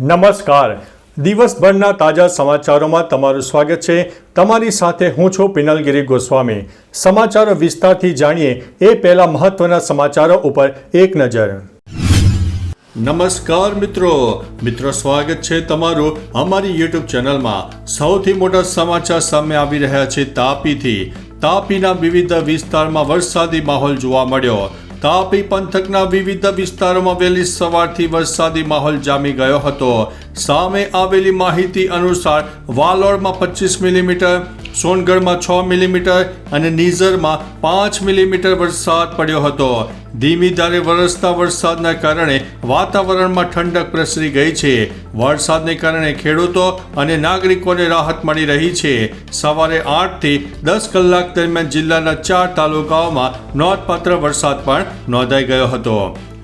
નમસ્કાર. દિવસભરના તાજા સમાચારોમાં તમારું સ્વાગત છે. તમારી સાથે હું છું પિનલગીરી ગોસ્વામી. સમાચારો વિસ્તારથી જાણીએ એ પહેલા મહત્વના સમાચારો ઉપર એક નજર. નમસ્કાર મિત્રો. મિત્રો સ્વાગત છે તમારું અમારી યુટ્યુબ ચેનલમાં. સૌથી મોટા સમાચાર સામે આવી રહ્યા છે તાપીથી. તાપીના વિવિધ વિસ્તારમાં વરસાદી માહોલ જોવા મળ્યો. તાપી પંથકના વિવિધ વિસ્તારોમાં વહેલી સવારથી વરસાદી માહોલ જામી ગયો હતો. સામે આવેલી માહિતી અનુસાર વાલોડમાં પચીસ મિલીમીટર સોનગઢમાં છ મિલીમીટર અને નીઝરમાં પાંચ મિલીમીટર વરસાદ પડ્યો હતો. ધીમી ધારે વરસતા વરસાદના કારણે વાતાવરણમાં ઠંડક પ્રસરી ગઈ છે. વરસાદને કારણે ખેડૂતો અને નાગરિકોને રાહત મળી રહી છે. સવારે આઠથી દસ કલાક દરમિયાન જિલ્લાના ચાર તાલુકાઓમાં નોંધપાત્ર વરસાદ પણ નોંધાઈ ગયો હતો.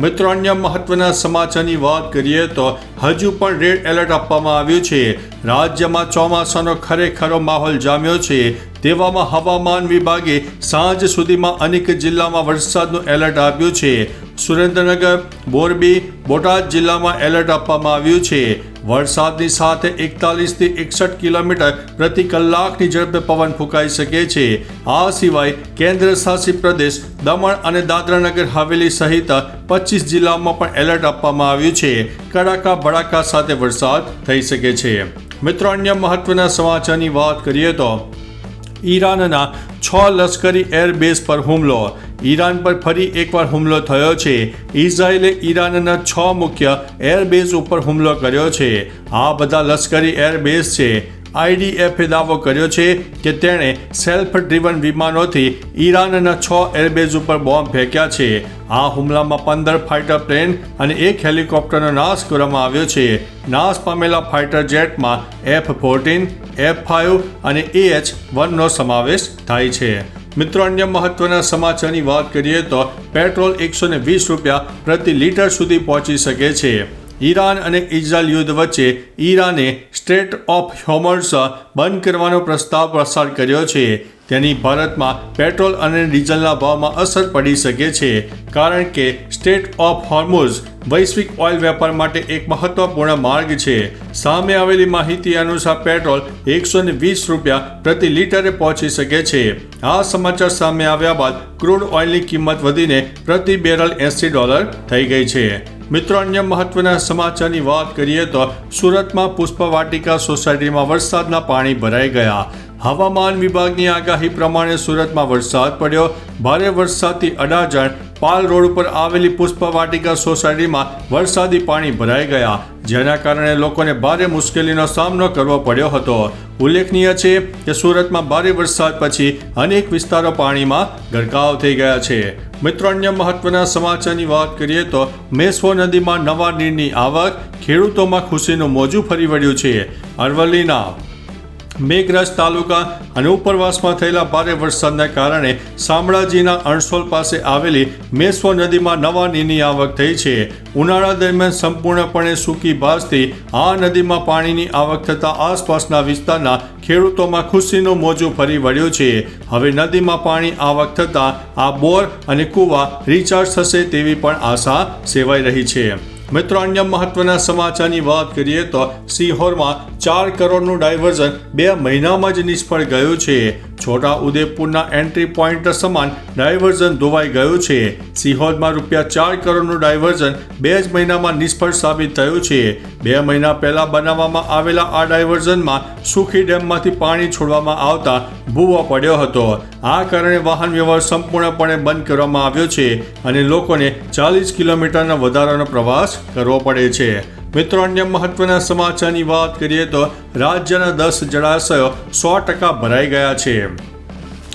મિત્રો, અન્ય મહત્વના સમાચારની વાત કરીએ તો હજુ પણ રેડ એલર્ટ આપવામાં આવ્યું છે. રાજ્યમાં ચોમાસાનો ખરેખરો માહોલ જામ્યો છે. તેવામાં હવામાન વિભાગે સાંજ સુધીમાં અનેક જિલ્લામાં વરસાદનું એલર્ટ આપ્યું છે. સુરેન્દ્રનગર, મોરબી, બોટાદ જિલ્લામાં એલર્ટ આપવામાં આવ્યું છે. વરસાદની સાથે એકતાલીસથી એકસઠ કિલોમીટર પ્રતિ કલાકની ઝડપે પવન ફૂંકાઈ શકે છે. આ સિવાય કેન્દ્ર શાસિત પ્રદેશ દમણ અને દાદરાનગર હવેલી સહિત પચીસ જિલ્લામાં પણ એલર્ટ આપવામાં આવ્યું છે. કડાકા, ભડાકા સાથે વરસાદ થઈ શકે છે. મિત્રો, અન્ય મહત્વના સમાચારની વાત કરીએ તો ઈરાનના છ લશ્કરી એરબેઝ પર હુમલો. ઈરાન પર ફરી એકવાર હુમલો થયો છે. ઇઝરાયેલે ઈરાનના છ મુખ્ય એરબેઝ ઉપર હુમલો કર્યો છે. આ બધા લશ્કરી એરબેઝ છે. આઈડીએફે દાવો કર્યો છે કે તેણે સેલ્ફ ડ્રીવન વિમાનોથી ઈરાનના છ એરબેઝ ઉપર બોમ્બ ફેંક્યા છે. આ હુમલામાં પંદર ફાઇટર પ્લેન અને એક હેલિકોપ્ટરનો નાશ કરવામાં આવ્યો છે. નાશ પામેલા ફાઇટર જેટમાં એફ ફોર્ટીન એફ ફાઇવ અને એચ વનનો સમાવેશ થાય છે. મિત્રો, અન્ય મહત્વના સમાચારની વાત કરીએ તો પેટ્રોલ એકસો ને વીસ રૂપિયા પ્રતિ લીટર સુધી પહોંચી શકે છે. ઈરાન અને ઇઝરાયલ યુદ્ધ વચ્ચે ઈરાને સ્ટ્રેટ ઓફ હોમર્સ બંધ કરવાનો પ્રસ્તાવ પસાર કર્યો છે. તેની ભારતમાં પેટ્રોલ અને ડીઝલના ભાવમાં અસર પડી શકે છે, કારણ કે સ્ટેટ ઓફ હોર્મોઝ વૈશ્વિક ઓઇલ વેપાર માટે એક મહત્વપૂર્ણ માર્ગ છે. સામે આવેલી માહિતી અનુસાર પેટ્રોલ એકસો વીસ રૂપિયા પ્રતિ લીટરે પહોંચી શકે છે. આ સમાચાર સામે આવ્યા બાદ ક્રૂડ ઓઇલની કિંમત વધીને પ્રતિ બેરલ એંસી ડોલર થઈ ગઈ છે. મિત્રો અન્ય મહત્વના સમાચારની વાત કરીએ તો સુરતમાં પુષ્પવાટિકા સોસાયટીમાં વરસાદના પાણી ભરાઈ ગયા. હવામાન વિભાગની આગાહી પ્રમાણે સુરતમાં વરસાદ પડ્યો. ભારે વરસાદથી અડાજણ પાલ રોડ ઉપર આવેલી પુષ્પવાટિકા સોસાયટીમાં વરસાદી પાણી ભરાઈ ગયા. જેના કારણે લોકોને ભારે મુશ્કેલીનો સામનો કરવો પડ્યો હતો. ઉલ્લેખનીય છે કે સુરતમાં ભારે વરસાદ પછી અનેક વિસ્તારો પાણીમાં ગરકાવ થઈ ગયા છે. મિત્રો, અન્ય મહત્વના સમાચારની વાત કરીએ તો મેસવો નદીમાં નવા નીરની આવક ખેડૂતોમાં ખુશીનું મોજું ફરી વળ્યું છે. અરવલ્લીના મેઘરજ તાલુકા અને ઉપરવાસમાં થયેલા ભારે વરસાદના કારણે શામળાજીના અણસોલ પાસે આવેલી મેસવો નદીમાં નવા નીની આવક થઈ છે. ઉનાળા દરમિયાન સંપૂર્ણપણે સૂકી ભાસથી આ નદીમાં પાણીની આવક થતાં આસપાસના વિસ્તારના ખેડૂતોમાં ખુશીનું મોજું ફરી વળ્યું છે. હવે નદીમાં પાણી આવક થતાં આ બોર અને કૂવા રિચાર્જ થશે તેવી પણ આશા સેવાઈ રહી છે. મિત્રો, અન્ય મહત્વના સમાચારની વાત કરીએ તો સિહોરમાં ચાર કરોડનું ડાયવર્ઝન બે મહિનામાં જ નિષ્ફળ ગયું છે. છોટા ઉદેપુરના એન્ટ્રી પોઈન્ટ સમાન ડાયવર્ઝન ધોવાઈ ગયું છે. સિહોદમાં રૂપિયા ચાર કરોડનું ડાયવર્ઝન બે જ મહિનામાં નિષ્ફળ સાબિત થયું છે. બે મહિના પહેલા બનાવવામાં આવેલા આ ડાયવર્ઝનમાં સુખી ડેમમાંથી પાણી છોડવામાં આવતા ભૂવો પડ્યો હતો. આ કારણે વાહન વ્યવહાર સંપૂર્ણપણે બંધ કરવામાં આવ્યો છે અને લોકોને ચાલીસ કિલોમીટરના વધારાનો પ્રવાસ કરવો પડે છે. મિત્રો, અન્ય મહત્વના સમાચારની વાત કરીએ તો રાજ્યના દસ જળાશયો સો ટકા ભરાઈ ગયા છે.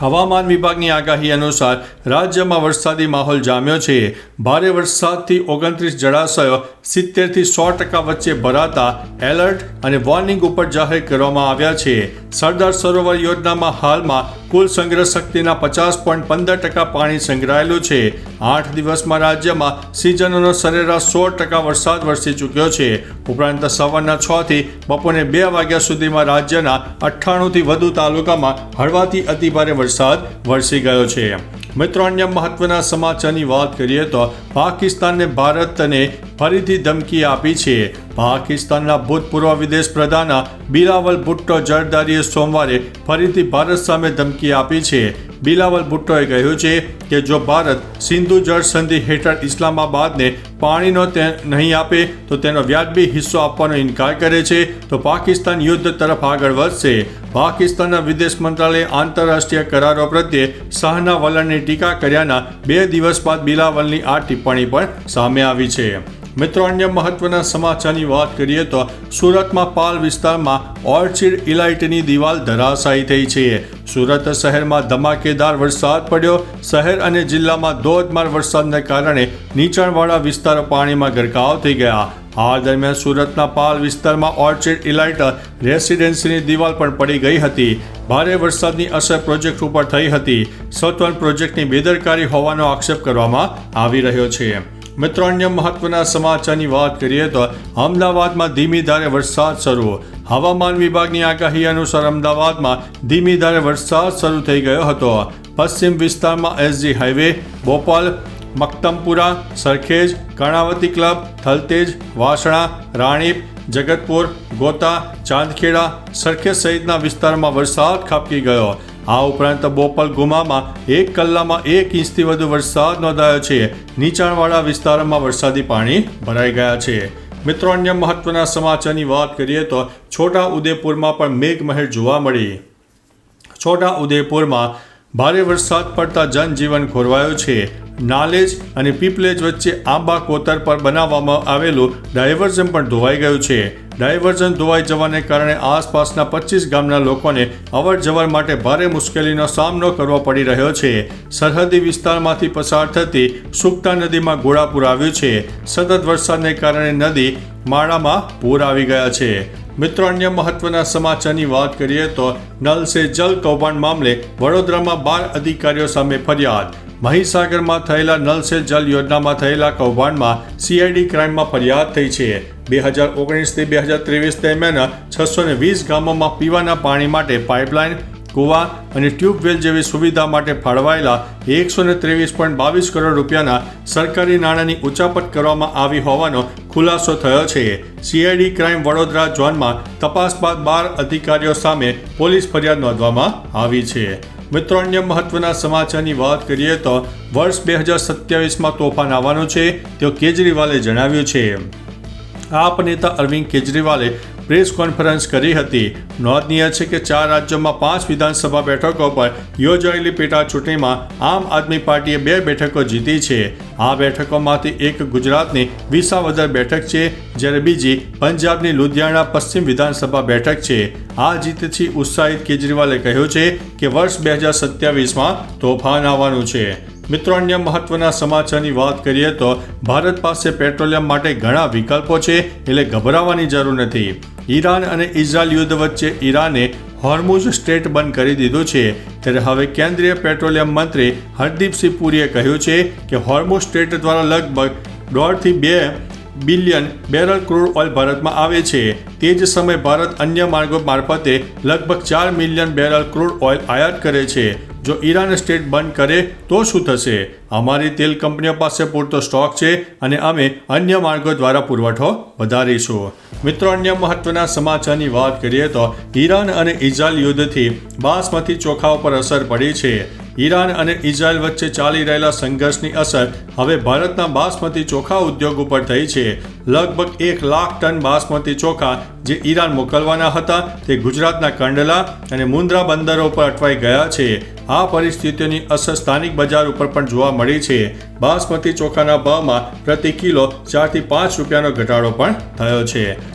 હવામાન વિભાગની આગાહી અનુસાર રાજ્યમાં વરસાદી માહોલ જામ્યો છે. ભારે વરસાદથી ઓગણત્રીસ જળાશયો સિત્તેરથી સો ટકા વચ્ચે ભરાતા એલર્ટ અને વોર્નિંગ ઉપર જાહેર કરવામાં આવ્યા છે. સરદાર સરોવર યોજનામાં હાલમાં કુલ સંગ્રહ શક્તિના પચાસ પોઈન્ટ પંદર ટકા પાણી સંગ્રહાયેલું છે. આઠ દિવસમાં રાજ્યમાં સિઝનનો સરેરાશ સોળ ટકા વરસાદ વરસી ચૂક્યો છે. ઉપરાંત સવારના છ થી બપોરે બે વાગ્યા સુધીમાં રાજ્યના અઠ્ઠાણુંથી વધુ તાલુકામાં હળવાથી અતિભારે વરસાદ વરસી ગયો છે. મિત્રો, અન્ય મહત્વના સમાચારની વાત કરીએ તો પાકિસ્તાને ભારતને ફરીથી ધમકી આપી છે. પાકિસ્તાનના ભૂતપૂર્વ વિદેશ પ્રધાન બિલાવલ ભુટ્ટો જરદારીએ સોમવારે ફરીથી ભારત સામે ધમકી આપી છે. બિલાવલ ભુટ્ટોએ કહ્યું છે કે જો ભારત સિંધુ જળ સંધિ હેઠળ ઇસ્લામાબાદને પાણીનો તે નહીં આપે, તો તેનો વ્યાજબી હિસ્સો આપવાનો ઇનકાર કરે છે. તો પાકિસ્તાન યુદ્ધ તરફ આગળ વધશે. પાકિસ્તાનના વિદેશ મંત્રાલયે આંતરરાષ્ટ્રીય કરારો પ્રત્યે શાહના વલણની ટીકા કર્યાના બે દિવસ બાદ બિલાવલની આ ટિપ્પણી પણ સામે આવી છે. મિત્રો, અન્ય મહત્વના સમાચારની વાત કરીએ તો સુરતમાં પાલ વિસ્તારમાં ઓર્ચિડ ઇલાઇટની દિવાલ ધરાશાયી થઈ છે. સુરત શહેરમાં ધમાકેદાર વરસાદ પડ્યો. શહેર અને જિલ્લામાં ધોધમાર વરસાદને કારણે નીચાણવાળા વિસ્તારો પાણીમાં ગરકાવ થઈ ગયા. આ દરમિયાન સુરતના પાલ વિસ્તારમાં ઓર્ચિડ ઇલાઇટ રેસિડેન્સીની દિવાલ પણ પડી ગઈ હતી. ભારે વરસાદની અસર પ્રોજેક્ટ ઉપર થઈ હતી. સત્વન પ્રોજેક્ટની બેદરકારી હોવાનો આક્ષેપ કરવામાં આવી રહ્યો છે. મિત્રો, અન્ય મહત્વના સમાચારની વાત કરીએ તો અમદાવાદમાં ધીમી ધારે વરસાદ શરૂ. હવામાન વિભાગની આગાહી અનુસાર અમદાવાદમાં ધીમી ધારે વરસાદ શરૂ થઈ ગયો હતો. પશ્ચિમ વિસ્તારમાં SG highway, Bopal, Maktampura, Sarkhej, Karnavati club, Thaltej, Vasna, Ranip, Jagatpur, Gota, Chandkheda, Sarkhej સહિતના વિસ્તારમાં વરસાદ ખાબકી ગયો. આ ઉપરાંત બોપલ ગુમામાં એક કલાકમાં એક ઇંચથી વધુ વરસાદ નોંધાયો છે. નીચાણવાળા વિસ્તારોમાં વરસાદી પાણી ભરાઈ ગયા છે. મિત્રો, અન્ય મહત્વના સમાચારની વાત કરીએ તો છોટા ઉદેપુરમાં પણ મેઘમહેર જોવા મળી. છોટા ઉદેપુરમાં ભારે વરસાદ પડતા જનજીવન ખોરવાયું છે. નાલેજ અને પીપલેજ વચ્ચે આંબા કોતર પર બનાવવામાં આવેલું ડાયવર્ઝન પણ ધોવાઈ ગયું છે. ડાયવર્ઝન ધોવાઈ જવાને કારણે આસપાસના પચીસ ગામના લોકોને અવર જવર માટે ભારે મુશ્કેલીનો સામનો કરવો પડી રહ્યો છે. સરહદી વિસ્તારમાંથી પસાર થતી સુકતા નદીમાં ઘોડાપુર આવ્યું છે. સતત વરસાદને કારણે નદી માળામાં પૂર આવી ગયા છે. મિત્રો, અન્ય મહત્વના સમાચારની વાત કરીએ તો નલ સે જલ કૌભાંડ મામલે વડોદરામાં બાર અધિકારીઓ સામે ફરિયાદ. મહીસાગરમાં થયેલા નલ સે જલ યોજનામાં થયેલા કૌભાંડમાં સીઆઈડી ક્રાઇમમાં ફરિયાદ થઈ છે. બે હજાર ઓગણીસથી બે હજાર ત્રેવીસ દરમિયાન છસો ને વીસ ગામોમાં પીવાના પાણી માટે પાઇપલાઇન, કુવા અને ટ્યુબવેલ જેવી સુવિધા માટે ફાળવાયેલા એકસો ને ત્રેવીસ પોઈન્ટ બાવીસ કરોડ રૂપિયાના સરકારી નાણાંની ઉચાપટ કરવામાં આવી હોવાનો ખુલાસો થયો છે. સીઆઈડી ક્રાઇમ વડોદરા ઝોનમાં તપાસ બાદ બાર અધિકારીઓ સામે પોલીસ ફરિયાદ નોંધવામાં આવી છે. મિત્રો, અન્ય મહત્વના સમાચારની વાત કરીએ તો વર્ષ બે હજાર સત્યાવીસમાં તોફાન આવવાનું છે તેવું કેજરીવાલે જણાવ્યું છે. આપ નેતા અરવિંદ કેજરીવાલે પ્રેસ કોન્ફરન્સ કરી હતી. નોંધનીય છે કે ચાર રાજ્યોમાં પાંચ વિધાનસભા બેઠકો પર યોજાયેલી પેટા ચૂંટણીમાં આમ આદમી પાર્ટીએ બે બેઠકો જીતી છે. આ બેઠકોમાંથી એક ગુજરાતની વિસાવદર બેઠક છે, જ્યારે બીજી પંજાબની લુધિયાણા પશ્ચિમ વિધાનસભા બેઠક છે. આ જીતથી ઉત્સાહિત કેજરીવાલે કહ્યું છે કે વર્ષ બે હજાર સત્યાવીસમાં તોફાન આવવાનું છે. મિત્રો, અન્ય મહત્વના સમાચારની વાત કરીએ તો ભારત પાસે પેટ્રોલિયમ માટે ઘણા વિકલ્પો છે, એટલે ગભરાવાની જરૂર નથી. ઈરાન અને ઇઝરાયલ યુદ્ધ વચ્ચે ઈરાને હોર્મુઝ સ્ટેટ બંધ કરી દીધું છે. ત્યારે હવે કેન્દ્રીય પેટ્રોલિયમ મંત્રી હરદીપસિંહ પુરીએ કહ્યું છે કે હોર્મુઝ સ્ટેટ દ્વારા લગભગ દોઢથી બે બિલિયન બેરલ ક્રૂડ ઓઇલ ભારતમાં આવે છે. તે જ સમયે ભારત અન્ય માર્ગો મારફતે લગભગ ચાર મિલિયન બેરલ ક્રૂડ ઓઇલ આયાત કરે છે. જો ઈરાન સ્ટેટ બંધ કરે તો શું થશે? અમારી તેલ કંપનીઓ પાસે પૂરતો સ્ટોક છે અને અમે અન્ય માર્ગો દ્વારા પુરવઠો વધારીશું. મિત્રો, અન્ય મહત્વના સમાચારની વાત કરીએ તો ઈરાન અને ઇઝરાયલ યુદ્ધથી બાસમતી ચોખા ઉપર અસર પડી છે. ઈરાન અને ઇઝરાયલ વચ્ચે ચાલી રહેલા સંઘર્ષની અસર હવે ભારતના બાસમતી ચોખા ઉદ્યોગ ઉપર થઈ છે. લગભગ એક લાખ ટન બાસમતી ચોખા જે ઈરાન મોકલવાના હતા, તે ગુજરાતના કંડલા અને મુન્દ્રા બંદરો પર અટવાઈ ગયા છે. આ પરિસ્થિતિઓની અસર સ્થાનિક બજાર ઉપર પણ જોવા મળી છે. બાસમતી ચોખાના ભાવમાં પ્રતિ કિલો ચારથી પાંચ રૂપિયાનો ઘટાડો પણ થયો છે.